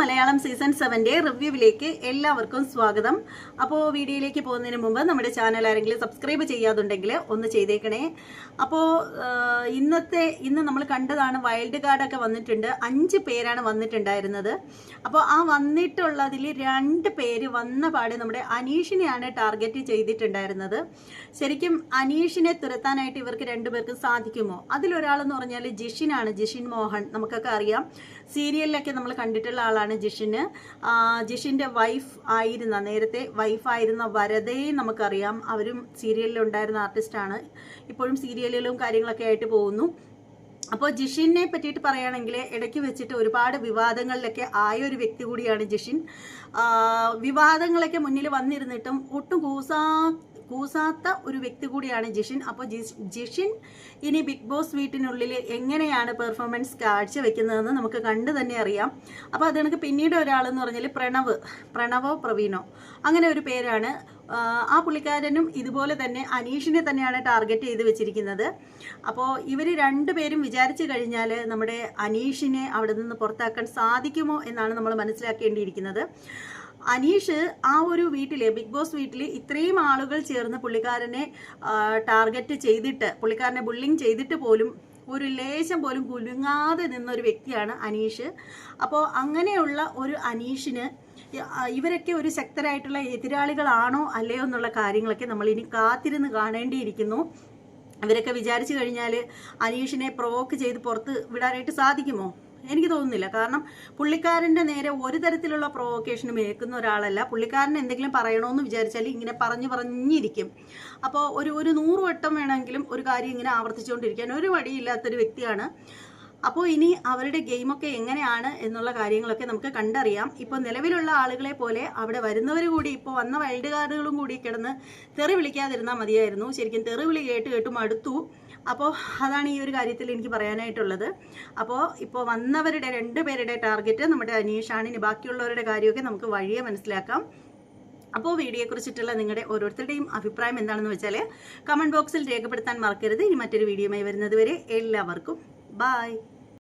Malayalam season സെവന്റെ റിവ്യൂവിലേക്ക് എല്ലാവർക്കും സ്വാഗതം. അപ്പോൾ വീഡിയോയിലേക്ക് പോകുന്നതിന് മുമ്പ് നമ്മുടെ ചാനൽ ആരെങ്കിലും സബ്സ്ക്രൈബ് ചെയ്യാതുണ്ടെങ്കിൽ ഒന്ന് ചെയ്തേക്കണേ. അപ്പോൾ ഇന്നത്തെ ഇന്ന് നമ്മൾ കണ്ടതാണ് വൈൽഡ് കാർഡൊക്കെ വന്നിട്ടുണ്ട്. അഞ്ച് പേരാണ് വന്നിട്ടുണ്ടായിരുന്നത്. അപ്പോൾ ആ വന്നിട്ടുള്ളതിൽ രണ്ട് പേര് വന്ന പാടെ നമ്മുടെ അനീഷിനെയാണ് ടാർഗറ്റ് ചെയ്തിട്ടുണ്ടായിരുന്നത്. ശരിക്കും അനീഷിനെ തുരത്താനായിട്ട് ഇവർക്ക് രണ്ടുപേർക്കും സാധിക്കുമോ? അതിലൊരാളെന്ന് പറഞ്ഞാൽ ജിഷിനാണ്. ജിഷിൻ മോഹൻ നമുക്കൊക്കെ അറിയാം. സീരിയലിലൊക്കെ നമ്മൾ കണ്ടിട്ടുള്ള ആളാണ്. ജിഷിന്. ജിഷിന്റെ ജിഷിന്റെ വൈഫ് ആയിരുന്ന നേരത്തെ വൈഫായിരുന്ന വരതയെ നമുക്കറിയാം. അവരും സീരിയലിൽ സീരിയലിലുണ്ടായിരുന്ന ആർട്ടിസ്റ്റാണ് ഇപ്പോഴും സീരിയലുകളും കാര്യങ്ങളൊക്കെ ആയിട്ട് പോകുന്നു. അപ്പോൾ ജിഷിനെ പറ്റിയിട്ട് പറയുകയാണെങ്കിൽ ഇടയ്ക്ക് വെച്ചിട്ട് ഒരുപാട് വിവാദങ്ങളിലൊക്കെ ആയ ഒരു വ്യക്തി കൂടിയാണ് ജിഷിൻ. വിവാദങ്ങളൊക്കെ മുന്നിൽ വന്നിരുന്നിട്ടും ഒട്ടും കൂസാ കൂസാത്ത ഒരു വ്യക്തി കൂടിയാണ് ജിഷിൻ. അപ്പോൾ ജിഷിൻ ഇനി ബിഗ് ബോസ് വീട്ടിനുള്ളിൽ എങ്ങനെയാണ് പെർഫോമൻസ് കാഴ്ചവെക്കുന്നതെന്ന് നമുക്ക് കണ്ടു തന്നെ അറിയാം. അപ്പോൾ അത് പിന്നീട് ഒരാളെന്ന് പറഞ്ഞാൽ പ്രണവ് പ്രണവോ പ്രവീണോ? അങ്ങനെ ഒരു പേരാണ്. ആ, പുള്ളിക്കാരനും ഇതുപോലെ തന്നെ അനീഷിനെ തന്നെയാണ് ടാർഗറ്റ് ചെയ്ത് വെച്ചിരിക്കുന്നത്. അപ്പോൾ ഇവർ രണ്ടുപേരും വിചാരിച്ചു കഴിഞ്ഞാൽ നമ്മുടെ അനീഷിനെ അവിടെ നിന്ന് പുറത്താക്കാൻ സാധിക്കുമോ എന്നാണ് നമ്മൾ മനസ്സിലാക്കേണ്ടിയിരിക്കുന്നത്. അനീഷ് ആ ഒരു വീട്ടിൽ ബിഗ് ബോസ് വീട്ടിൽ ഇത്രയും ആളുകൾ ചേർന്ന് പുള്ളിക്കാരനെ ടാർഗറ്റ് ചെയ്തിട്ട് പുള്ളിക്കാരനെ ബുള്ളിങ് ചെയ്തിട്ട് പോലും ഒരു ലേശം പോലും കുലുങ്ങാതെ നിന്ന ഒരു വ്യക്തിയാണ് അനീഷ്. അപ്പോൾ അങ്ങനെയുള്ള ഒരു അനീഷിന് ഇവരൊക്കെ ഒരു ശക്തരായിട്ടുള്ള എതിരാളികളാണോ അല്ലയോ എന്നുള്ള കാര്യങ്ങളൊക്കെ നമ്മൾ ഇനി കാത്തിരുന്ന് കാണേണ്ടിയിരിക്കുന്നു. ഇവരൊക്കെ വിചാരിച്ചു കഴിഞ്ഞാൽ അനീഷിനെ പ്രൊവോക്ക് ചെയ്ത് പുറത്ത് വിടാനായിട്ട് സാധിക്കുമോ? എനിക്ക് തോന്നുന്നില്ല. കാരണം പുള്ളിക്കാരന്റെ നേരെ ഒരു തരത്തിലുള്ള പ്രൊവോക്കേഷനും ഏൽക്കുന്ന ഒരാളല്ല. പുള്ളിക്കാരൻ എന്തെങ്കിലും പറയണമെന്ന് വിചാരിച്ചാൽ ഇങ്ങനെ പറഞ്ഞു പറഞ്ഞിരിക്കും. അപ്പോൾ ഒരു ഒരു നൂറ് വട്ടം വേണമെങ്കിലും ഒരു കാര്യം ഇങ്ങനെ ആവർത്തിച്ചുകൊണ്ടിരിക്കാൻ ഒരു വടിയില്ലാത്തൊരു വ്യക്തിയാണ്. അപ്പോൾ ഇനി അവരുടെ ഗെയിമൊക്കെ എങ്ങനെയാണ് എന്നുള്ള കാര്യങ്ങളൊക്കെ നമുക്ക് കണ്ടറിയാം. ഇപ്പോൾ നിലവിലുള്ള ആളുകളെ പോലെ അവിടെ വരുന്നവർ കൂടി ഇപ്പോൾ വന്ന വൈൽഡ് കാർഡുകളും കൂടി കിടന്ന് തെറി വിളിക്കാതിരുന്നാൽ മതിയായിരുന്നു. ശരിക്കും തെറി വിളി കേട്ട് കേട്ട് മടുത്തു. അപ്പോൾ അതാണ് ഈ ഒരു കാര്യത്തിൽ എനിക്ക് പറയാനായിട്ടുള്ളത്. അപ്പോൾ ഇപ്പോൾ വന്നവരുടെ രണ്ട് പേരുടെ ടാർഗറ്റ് നമ്മുടെ അനീഷാണ് ഇനി ബാക്കിയുള്ളവരുടെ കാര്യമൊക്കെ നമുക്ക് വഴിയെ മനസ്സിലാക്കാം. അപ്പോൾ വീഡിയോയെക്കുറിച്ചിട്ടുള്ള നിങ്ങളുടെ ഓരോരുത്തരുടെയും അഭിപ്രായം എന്താണെന്ന് വെച്ചാൽ കമന്റ് ബോക്സിൽ രേഖപ്പെടുത്താൻ മറക്കരുത്. ഇനി മറ്റൊരു വീഡിയോയുമായി വരുന്നത് വരെ എല്ലാവർക്കും ബായ്